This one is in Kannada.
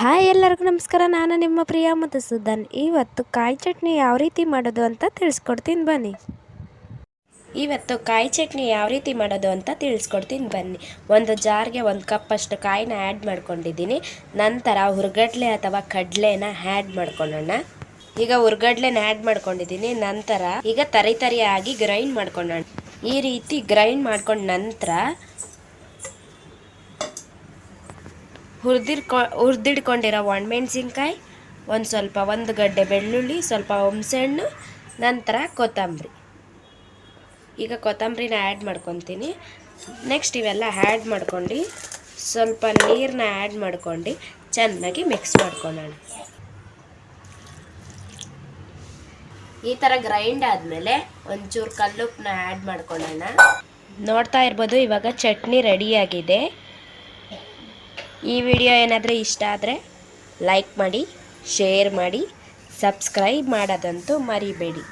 ಹಾಯ್ ಎಲ್ಲರಿಗೂ ನಮಸ್ಕಾರ. ನಾನು ನಿಮ್ಮ ಪ್ರಿಯ ಮಧುಸೂದನ್ ಇವತ್ತು ಕಾಯಿ ಚಟ್ನಿ ಯಾವ ರೀತಿ ಮಾಡೋದು ಅಂತ ತಿಳಿಸ್ಕೊಡ್ತೀನಿ. ಬನ್ನಿ. ಇವತ್ತು ಕಾಯಿ ಚಟ್ನಿ ಯಾವ ರೀತಿ ಮಾಡೋದು ಅಂತ ತಿಳಿಸ್ಕೊಡ್ತೀನಿ. ಬನ್ನಿ. ಒಂದು ಜಾರ್ಗೆ ಒಂದು ಕಪ್ಪಷ್ಟು ಕಾಯಿನ ಆ್ಯಡ್ ಮಾಡ್ಕೊಂಡಿದ್ದೀನಿ. ನಂತರ ಹುರ್ಗಡ್ಲೆ ಅಥವಾ ಕಡಲೆನ ಆ್ಯಡ್ ಮಾಡ್ಕೊಳ್ಳೋಣ. ಈಗ ಹುರ್ಗಡ್ಲೆನ ಆ್ಯಡ್ ಮಾಡ್ಕೊಂಡಿದ್ದೀನಿ. ನಂತರ ಈಗ ತರಿ ತರಿಯಾಗಿ ಗ್ರೈಂಡ್ ಮಾಡ್ಕೊಳ್ಳೋಣ. ಈ ರೀತಿ ಗ್ರೈಂಡ್ ಮಾಡ್ಕೊಂಡ ನಂತರ ಹುರಿದಿರ್ಕೊ, ಹುರಿದಿಡ್ಕೊಂಡಿರೋ ಒಣಮೆಣ್ಸಿನ್ಕಾಯಿ ಒಂದು ಸ್ವಲ್ಪ ಒಂದು ಗಡ್ಡೆ ಬೆಳ್ಳುಳ್ಳಿ, ಸ್ವಲ್ಪ ಹುಣಸೆಹಣ್ಣು, ನಂತರ ಕೊತ್ತಂಬರಿ. ಈಗ ಕೊತ್ತಂಬರಿನ ಆ್ಯಡ್ ಮಾಡ್ಕೊತೀನಿ. ನೆಕ್ಸ್ಟ್ ಇವೆಲ್ಲ ಆ್ಯಡ್ ಮಾಡ್ಕೊಂಡು, ಸ್ವಲ್ಪ ನೀರನ್ನ ಆ್ಯಡ್ ಮಾಡ್ಕೊಂಡು ಚೆನ್ನಾಗಿ ಮಿಕ್ಸ್ ಮಾಡ್ಕೊಳ್ಳೋಣ. ಈ ಥರ ಗ್ರೈಂಡ್ ಆದಮೇಲೆ ಒಂಚೂರು ಕಲ್ಲುಪ್ಪನ್ನ ಆ್ಯಡ್ ಮಾಡ್ಕೊಳ್ಳೋಣ. ನೋಡ್ತಾ ಇರ್ಬೋದು, ಇವಾಗ ಚಟ್ನಿ ರೆಡಿಯಾಗಿದೆ ಈ ವಿಡಿಯೋ ಏನಾದರೂ ಇಷ್ಟ ಆದರೆ ಲೈಕ್ ಮಾಡಿ ಶೇರ್ ಮಾಡಿ ಸಬ್ಸ್ಕ್ರೈಬ್ ಮಾಡೋದಂತೂ ಮರಿಬೇಡಿ.